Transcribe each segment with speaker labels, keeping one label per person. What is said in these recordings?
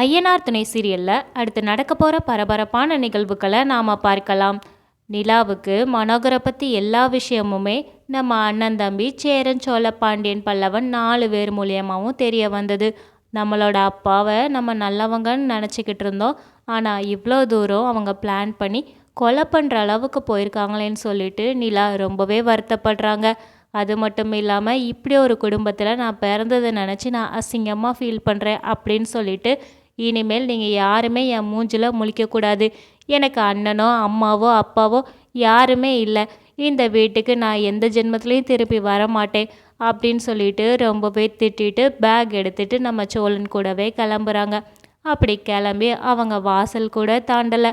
Speaker 1: ஐயனார் துணை சீரியலில் அடுத்து நடக்க போகிற பரபரப்பான நிகழ்வுகளை நாம் பார்க்கலாம். நிலாவுக்கு மனோகரை பற்றி எல்லா விஷயமுமே நம்ம அண்ணன் தம்பி சேரன் சோழ பாண்டியன் பல்லவன் நாலு பேர் மூலியமாகவும் தெரிய வந்தது. நம்மளோட அப்பாவை நம்ம நல்லவங்கன்னு நினச்சிக்கிட்டு இருந்தோம். ஆனால் இவ்வளோ தூரம் அவங்க பிளான் பண்ணி கொலை பண்ணுற அளவுக்கு போயிருக்காங்களேன்னு சொல்லிட்டு நிலா ரொம்பவே வருத்தப்படுறாங்க. அது மட்டும் இல்லாமல் இப்படி ஒரு குடும்பத்தில் நான் பிறந்ததை நினச்சி நான் அசிங்கமாக ஃபீல் பண்ணுறேன் அப்படின்னு சொல்லிட்டு இனிமேல் நீங்கள் யாருமே என் மூஞ்சில் முழிக்கக்கூடாது. எனக்கு அண்ணனோ அம்மாவோ அப்பாவோ யாருமே இல்லை. இந்த வீட்டுக்கு நான் எந்த ஜென்மத்துலேயும் திருப்பி வர மாட்டேன் அப்படின்னு சொல்லிட்டு ரொம்பவே திட்டிட்டு பேக் எடுத்துட்டு நம்ம சோழன் கூடவே கிளம்புறாங்க. அப்படி கிளம்பி அவங்க வாசல் கூட தாண்டலை.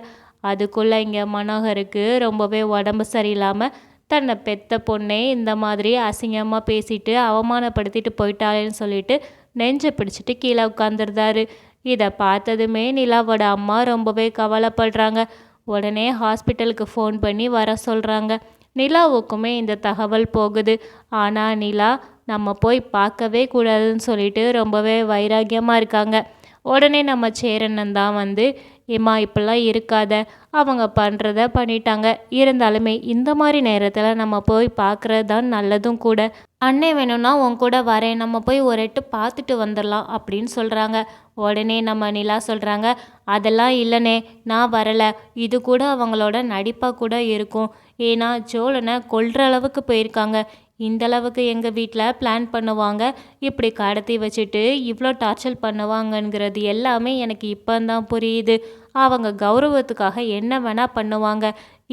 Speaker 1: அதுக்குள்ளே இங்கே மனோகருக்கு ரொம்பவே உடம்பு சரியில்லாமல் தன்னை பெத்த பொண்ணே இந்த மாதிரி அசிங்கமாக பேசிட்டு அவமானப்படுத்திட்டு போயிட்டாளேன்னு சொல்லிட்டு நெஞ்சை பிடிச்சிட்டு கீழே உட்காந்துருந்தாரு இதை பார்த்ததுமே நிலாவோட அம்மா ரொம்பவே கவலைப்படுறாங்க. உடனே ஹாஸ்பிட்டலுக்கு ஃபோன் பண்ணி வர சொல்கிறாங்க நிலாவுக்குமே இந்த தகவல் போகுது. ஆனால் நிலா நம்ம போய் பார்க்கவே கூடாதுன்னு சொல்லிட்டு ரொம்பவே வைராக்கியமாக இருக்காங்க. உடனே நம்ம சேரண்ணன் தான் வந்து ஏம்மா இப்படிலாம் இருக்காத. அவங்க பண்ணுறத பண்ணிட்டாங்க. இருந்தாலுமே இந்த மாதிரி நேரத்தில் நம்ம போய் பார்க்குறது தான் நல்லதும் கூட. அண்ணே வேணும்னா உன் கூட வரேன் நம்ம போய் ஒரு எட்டு பார்த்துட்டு வந்துடலாம் அப்படின்னு சொல்கிறாங்க உடனே நம்ம நிலா சொல்கிறாங்க அதெல்லாம் இல்லைனே நான் வரலை. இது கூட அவங்களோட நடிப்பாக கூட இருக்கும். ஏன்னா சோழனை கொல்ற அளவுக்கு போயிருக்காங்க. இந்த அளவுக்கு எங்கள் வீட்டில் பிளான் பண்ணுவாங்க. இப்படி கடத்தி வச்சுட்டு இவ்வளோ டார்ச்சர் பண்ணுவாங்கங்கிறது எல்லாமே எனக்கு இப்போ தான் புரியுது. அவங்க கௌரவத்துக்காக என்ன வேணால் பண்ணுவாங்க.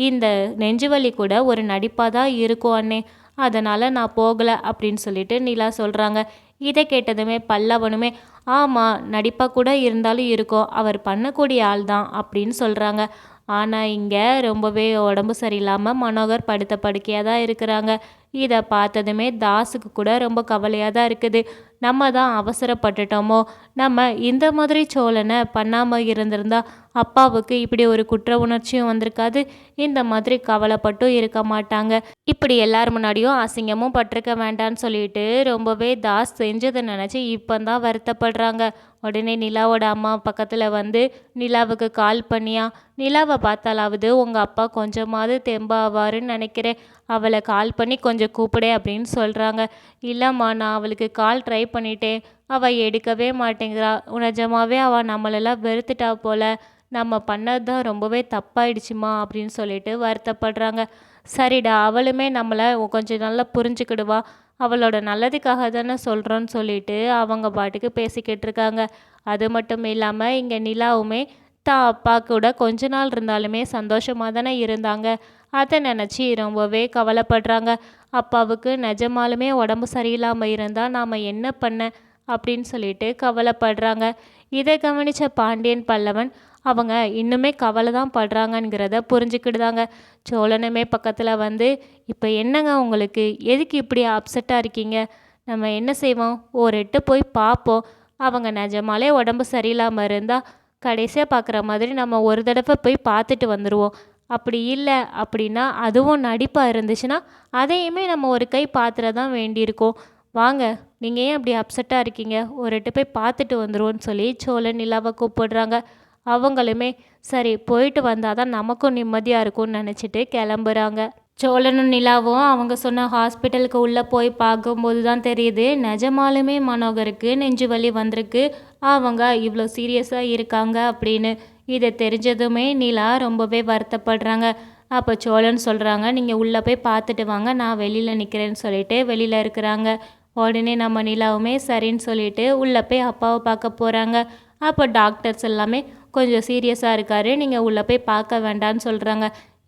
Speaker 1: இந்த நெஞ்சுவலி கூட ஒரு நடிப்பாக தான் இருக்கும் அண்ணே. அதனால் நான் போகலை அப்படின்னு சொல்லிட்டு நிலா சொல்கிறாங்க இதை கேட்டதுமே பல்லவனுமே ஆமாம் நடிப்பாக கூட இருந்தாலும் இருக்கும் அவர் பண்ணக்கூடிய ஆள் தான் அப்படின்னு சொல்கிறாங்க ஆனால் இங்கே ரொம்பவே உடம்பு சரியில்லாமல் மனோகர் படுத்த படுக்கையாக தான் இருக்கிறாங்க. இதை பார்த்ததுமே தாஸுக்கு கூட ரொம்ப கவலையாக தான் இருக்குது. நம்ம தான் அவசரப்பட்டுட்டோமோ? நம்ம இந்த மாதிரி சோழனை பண்ணாமல் இருந்திருந்தா அப்பாவுக்கு இப்படி ஒரு குற்ற உணர்ச்சியும் வந்திருக்காது. இந்த மாதிரி கவலைப்பட்டும் இருக்க மாட்டாங்க. இப்படி எல்லார் முன்னாடியும் அசிங்கமும் பட்டிருக்க வேண்டான்னு சொல்லிட்டு ரொம்பவே தாஸ் செஞ்சதை நினச்சி இப்போ தான் வருத்தப்படுறாங்க. உடனே நிலாவோட அம்மா பக்கத்தில் வந்து நிலாவுக்கு கால் பண்ணியா? நிலாவை பார்த்தாலாவது உங்கள் அப்பா கொஞ்சமாவது தெம்பாவாருன்னு நினைக்கிறேன். அவளை கால் பண்ணி கொஞ்சம் கூப்பிடு அப்படின்னு சொல்கிறாங்க இல்லைம்மா நான் அவளுக்கு கால் ட்ரை பண்ணிட்டேன். அவள் எடுக்கவே மாட்டேங்கிறா. நிஜமாவே அவள் நம்மளெல்லாம் வெறுத்துட்டா போல். நம்ம பண்ணது தான் ரொம்பவே தப்பாயிடுச்சுமா அப்படின்னு சொல்லிட்டு வருத்தப்படுறாங்க. சரிடா அவளுமே நம்மளை கொஞ்சம் நல்லா புரிஞ்சுக்கிடுவா. அவளோட நல்லதுக்காக தானே சொல்கிறோன்னு சொல்லிட்டு அவங்க பாட்டுக்கு பேசிக்கிட்டு இருக்காங்க. அது மட்டும் இல்லாமல் இங்கே நிலாவுமே தான் அப்பா கூட கொஞ்ச நாள் இருந்தாலுமே சந்தோஷமாக தானே இருந்தாங்க. அதை நினச்சி ரொம்பவே கவலைப்படுறாங்க. அப்பாவுக்கு நிஜமாலுமே உடம்பு சரியில்லாமல் இருந்தால் நாம் என்ன பண்ண? அப்படின்னு சொல்லிட்டு கவலைப்படுறாங்க. இதை கவனித்த பாண்டியன் பல்லவன் அவங்க இன்னுமே கவலை தான் படுறாங்கங்கிறத புரிஞ்சுக்கிடுதாங்க. சோழனுமே பக்கத்தில் வந்து இப்போ என்னங்க உங்களுக்கு? எதுக்கு இப்படி அப்செட்டாக இருக்கீங்க? நம்ம என்ன செய்வோம்? ஒரு எட்டு போய் பார்ப்போம். அவங்க நிஜமாலே உடம்பு சரியில்லாமல் இருந்தால் கடைசியாக பார்க்குற மாதிரி நம்ம ஒரு தடவை போய் பார்த்துட்டு வந்துடுவோம் அப்படி இல்லை அப்படின்னா அதுவும் நடிப்பாக இருந்துச்சுன்னா அதையுமே நம்ம ஒரு கை பாத்திர தான் வேண்டியிருக்கோம். வாங்க நீங்கள் ஏன் அப்படி அப்செட்டாக இருக்கீங்க? ஒரு எட்டு போய் பார்த்துட்டு வந்துடுவோன்னு சொல்லி சோழன் நிலாவை கூப்பிடுறாங்க. அவங்களுமே சரி போயிட்டு வந்தால் தான் நமக்கும் நிம்மதியாக இருக்கும்னு நினச்சிட்டு கிளம்புறாங்க. சோழனும் நிலாவும் அவங்க சொன்ன ஹாஸ்பிட்டலுக்கு உள்ளே போய் பார்க்கும்போது தான் தெரியுது நிஜமாலுமே மனோகருக்கு நெஞ்சு வலி வந்திருக்கு. அவங்க இவ்வளோ சீரியஸாக இருக்காங்க அப்படின்னு. இதை தெரிஞ்சதுமே நிலா ரொம்பவே வருத்தப்படுறாங்க. அப்போ சோழன் சொல்கிறாங்க நீங்கள் உள்ளே போய் பார்த்துட்டு வாங்க நான் வெளியில் நிற்கிறேன்னு சொல்லிட்டு வெளியில் இருக்கிறாங்க. உடனே நம்ம நிலாவுமே சரின்னு சொல்லிட்டு உள்ளே போய் அப்பாவை பார்க்க போகிறாங்க அப்போ டாக்டர்ஸ் எல்லாமே கொஞ்சம் சீரியஸாக இருக்கார் நீங்கள் உள்ளே போய் பார்க்க வேண்டான்னு சொல்கிறாங்க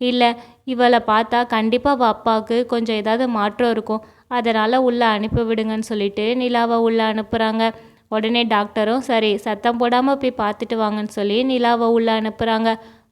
Speaker 1: இல்லை இவளை பார்த்தா கண்டிப்பாக அவள் அப்பாவுக்கு கொஞ்சம் ஏதாவது மாற்றம் இருக்கும். அதனால் உள்ளே அனுப்பி விடுங்கன்னு சொல்லிட்டு நிலாவை உள்ளே அனுப்புகிறாங்க உடனே டாக்டரும் சரி சத்தம் போடாமல் போய் பார்த்துட்டு வாங்கன்னு சொல்லி நிலாவை உள்ளே அனுப்புகிறாங்க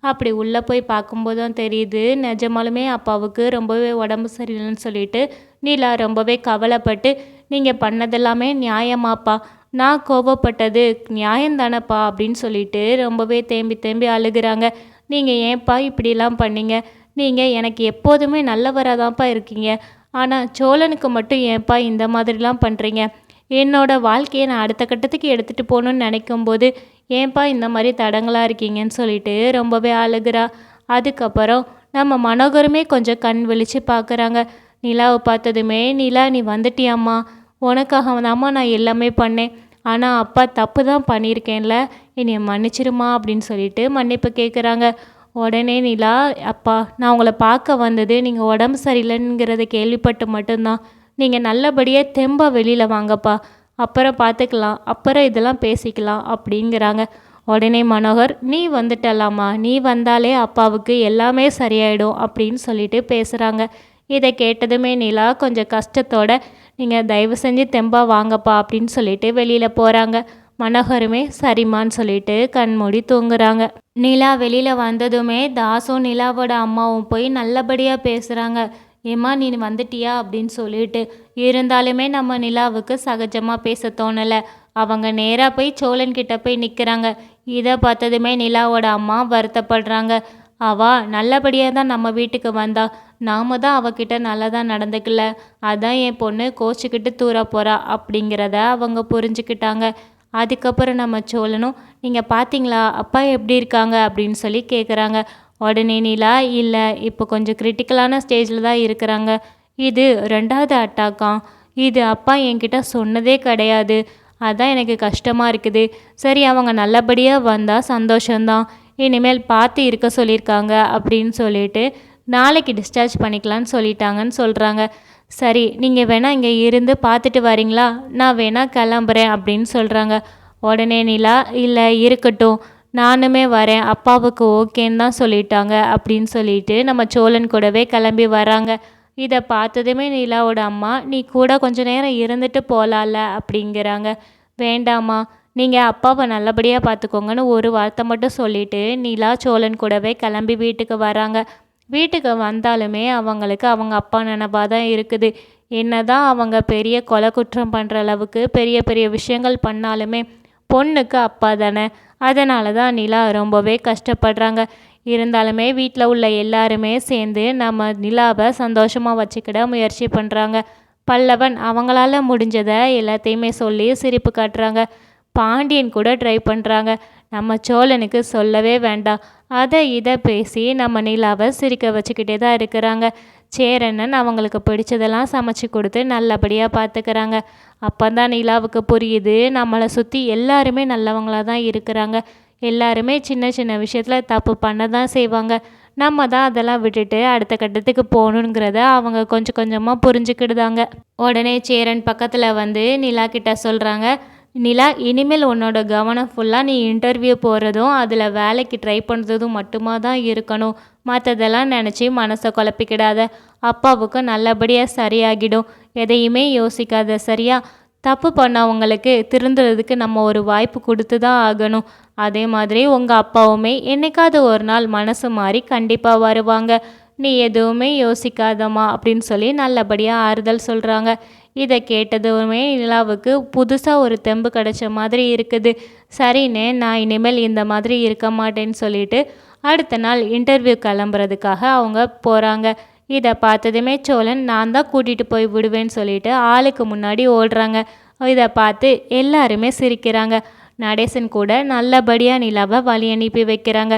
Speaker 1: அப்படி உள்ளே போய் பார்க்கும்போது தான் தெரியுது நிஜமாலுமே அப்பாவுக்கு ரொம்பவே உடம்பு சரியில்லைன்னு சொல்லிட்டு நிலா ரொம்பவே கவலைப்பட்டு நீங்கள் பண்ணதெல்லாமே நியாயமாப்பா. நான் கோபப்பட்டது நியாயந்தானப்பா அப்படின்னு சொல்லிட்டு ரொம்பவே தேம்பி தேம்பி அழுகிறாங்க. நீங்கள் ஏன்ப்பா இப்படிலாம் பண்ணீங்க? நீங்கள் எனக்கு எப்போதுமே நல்லவராக தான்ப்பா இருக்கீங்க. ஆனால் சோழனுக்கு மட்டும் ஏன்ப்பா இந்த மாதிரிலாம் பண்ணுறீங்க என்னோடய வாழ்க்கையை நான் அடுத்த கட்டத்துக்கு எடுத்துகிட்டு போகணுன்னு நினைக்கும்போது ஏன்பா இந்த மாதிரி தடங்களாக இருக்கீங்கன்னு சொல்லிட்டு ரொம்பவே அழுகிறா. அதுக்கப்புறம் நம்ம மனோகருமே கொஞ்சம் கண் விழித்து பார்க்குறாங்க நிலாவை பார்த்ததுமே நிலா நீ வந்துட்டியாம்மா? உனக்காக தாம்மா நான் எல்லாமே பண்ணேன். ஆனால் அப்பா தப்பு தான் பண்ணியிருக்கேன்ல. என்னை மன்னிச்சிருமா? அப்படின்னு சொல்லிட்டு மன்னிப்பு கேட்குறாங்க உடனே நிலா அப்பா நான் உங்களை பார்க்க வந்தது நீங்கள் உடம்பு சரியில்லைங்கிறத கேள்விப்பட்டு மட்டும்தான். நீங்கள் நல்லபடியாக தெம்பாக வெளியில் வாங்கப்பா. அப்புறம் பார்த்துக்கலாம் அப்புறம் இதெல்லாம் பேசிக்கலாம் அப்படிங்கிறாங்க. உடனே மனோகர் நீ வந்துட்டலாமா? நீ வந்தாலே அப்பாவுக்கு எல்லாமே சரியாயிடும் அப்படின்னு சொல்லிட்டு பேசுகிறாங்க இதை கேட்டதுமே நிலா கொஞ்சம் கஷ்டத்தோட நீங்கள் தயவு செஞ்சு தெம்பாக வாங்கப்பா அப்படின்னு சொல்லிட்டு வெளியில் போகிறாங்க மனோகருமே சரிம்மான்னு சொல்லிட்டு கண்மூடி தூங்குறாங்க. நிலா வெளியில் வந்ததுமே தாசும் நிலாவோட அம்மாவும் போய் நல்லபடியாக பேசுகிறாங்க ஏம்மா நீ வந்துட்டியா? அப்படின்னு சொல்லிட்டு இருந்தாலுமே நம்ம நிலாவுக்கு சகஜமாக பேச தோணலை. அவங்க நேராக போய் சோழன் கிட்ட போய் நிற்கிறாங்க இதை பார்த்ததுமே நிலாவோட அம்மா வருத்தப்படுறாங்க. அவா நல்லபடியாக தான் நம்ம வீட்டுக்கு வந்தா. நாம தான் அவகிட்ட நல்லதாக நடந்துக்கல. அதான் என் பொண்ணு கோச்சிக்கிட்டு தூர போகிறா அப்படிங்கிறத அவங்க புரிஞ்சுக்கிட்டாங்க. அதுக்கப்புறம் நம்ம சோழனும் நீங்கள் பார்த்தீங்களா? அப்பா எப்படி இருக்காங்க? அப்படின்னு சொல்லி கேட்குறாங்க உடனே நிலா இல்லை இப்போ கொஞ்சம் கிரிட்டிக்கலான ஸ்டேஜில் தான் இருக்கிறாங்க. இது ரெண்டாவது அட்டாக்காம் இது அப்பா என்கிட்ட சொன்னதே கிடையாது. அதான் எனக்கு கஷ்டமாக இருக்குது. சரி அவங்க நல்லபடியாக வந்தால் சந்தோஷந்தான் இனிமேல் பார்த்து இருக்க சொல்லியிருக்காங்க அப்படின்னு சொல்லிட்டு நாளைக்கு டிஸ்சார்ஜ் பண்ணிக்கலான்னு சொல்லிட்டாங்கன்னு சொல்கிறாங்க சரி நீங்கள் வேணால் இங்கே இருந்து பார்த்துட்டு வரீங்களா? நான் வேணால் கிளம்புறேன் அப்படின்னு சொல்கிறாங்க உடனே நிலா இல்லை இருக்கட்டும். நானுமே வரேன் அப்பாவுக்கு ஓகேன்னு தான் சொல்லிட்டாங்க அப்படின்னு சொல்லிட்டு நம்ம சோழன் கூடவே கிளம்பி வராங்க. இதை பார்த்ததுமே நிலாவோட அம்மா நீ கூட கொஞ்ச நேரம் இருந்துட்டு போகலாம்ல அப்படிங்கிறாங்க. வேண்டாமா நீங்கள் அப்பாவை நல்லபடியாக பார்த்துக்கோங்கன்னு ஒரு வார்த்தை மட்டும் சொல்லிவிட்டு நிலா சோழன் கூடவே கிளம்பி வீட்டுக்கு வராங்க. வீட்டுக்கு வந்தாலுமே அவங்களுக்கு அவங்க அப்பா நினப்பாக தான் இருக்குது. என்ன தான் அவங்க பெரிய கொலை குற்றம் பண்ணுற அளவுக்கு பெரிய பெரிய விஷயங்கள் பண்ணாலுமே பொண்ணுக்கு அப்பா தானே. அதனால தான் நிலா ரொம்பவே கஷ்டப்படுறாங்க. இருந்தாலுமே வீட்டில் உள்ள எல்லாருமே சேர்ந்து நம்ம நிலாவை சந்தோஷமாக வச்சுக்கிட முயற்சி பண்ணுறாங்க பல்லவன் அவங்களால முடிஞ்சதை எல்லாத்தையுமே சொல்லி சிரிப்பு காட்டுறாங்க. பாண்டியன் கூட ட்ரை பண்ணுறாங்க நம்ம சோழனுக்கு சொல்லவே வேண்டாம். அதை இதை பேசி நம்ம நிலாவை சிரிக்க வச்சுக்கிட்டே தான் இருக்கிறாங்க. சேரண்ணன் அவங்களுக்கு பிடிச்சதெல்லாம் சமைச்சு கொடுத்து நல்லபடியாக பார்த்துக்கிறாங்க அப்போ தான் நிலாவுக்கு புரியுது. நம்மளை சுற்றி எல்லாருமே நல்லவங்களாக தான் இருக்கிறாங்க. எல்லாருமே சின்ன சின்ன விஷயத்தில் தப்பு பண்ண தான் செய்வாங்க. நம்ம தான் அதெல்லாம் விட்டுட்டு அடுத்த கட்டத்துக்கு போகணுங்கிறத அவங்க கொஞ்சம் கொஞ்சமாக புரிஞ்சுக்கிடுதாங்க. உடனே சேரன் பக்கத்தில் வந்து நிலா கிட்ட சொல்கிறாங்க நிலா இனிமேல் உன்னோட கவனம் ஃபுல்லாக நீ இன்டர்வியூ போகிறதும் அதில் வேலைக்கு ட்ரை பண்ணுறதும் மட்டுமா தான் இருக்கணும். மற்றதெல்லாம் நினச்சி மனசை குழப்பிக்கிடாத. அப்பாவுக்கு நல்லபடியாக சரியாகிடும். எதையுமே யோசிக்காத சரியா? தப்பு பண்ணவங்களுக்கு திருந்துறதுக்கு நம்ம ஒரு வாய்ப்பு கொடுத்து தான் ஆகணும். அதே மாதிரி உங்கள் அப்பாவுமே என்னைக்காவது ஒரு நாள் மனசு மாறி கண்டிப்பாக வருவாங்க. நீ எதுவுமே யோசிக்காதம்மா அப்படின்னு சொல்லி நல்லபடியாக ஆறுதல் சொல்கிறாங்க இதை கேட்டதுமே நிலாவுக்கு புதுசாக ஒரு தெம்பு கிடச்ச மாதிரி இருக்குது. சரின்னு நான் இனிமேல் இந்த மாதிரி இருக்க மாட்டேன்னு சொல்லிட்டு அடுத்த நாள் இன்டர்வியூ கிளம்புறதுக்காக அவங்க போகிறாங்க இதை பார்த்ததுமே சோழன் நான் தான் கூட்டிகிட்டு போய் விடுவேன்னு சொல்லிட்டு ஆளுக்கு முன்னாடி ஓடுறாங்க. இதை பார்த்து எல்லாருமே சிரிக்கிறாங்க. நடேசன் கூட நல்லபடியாக நிலாவை வழி அனுப்பி வைக்கிறாங்க.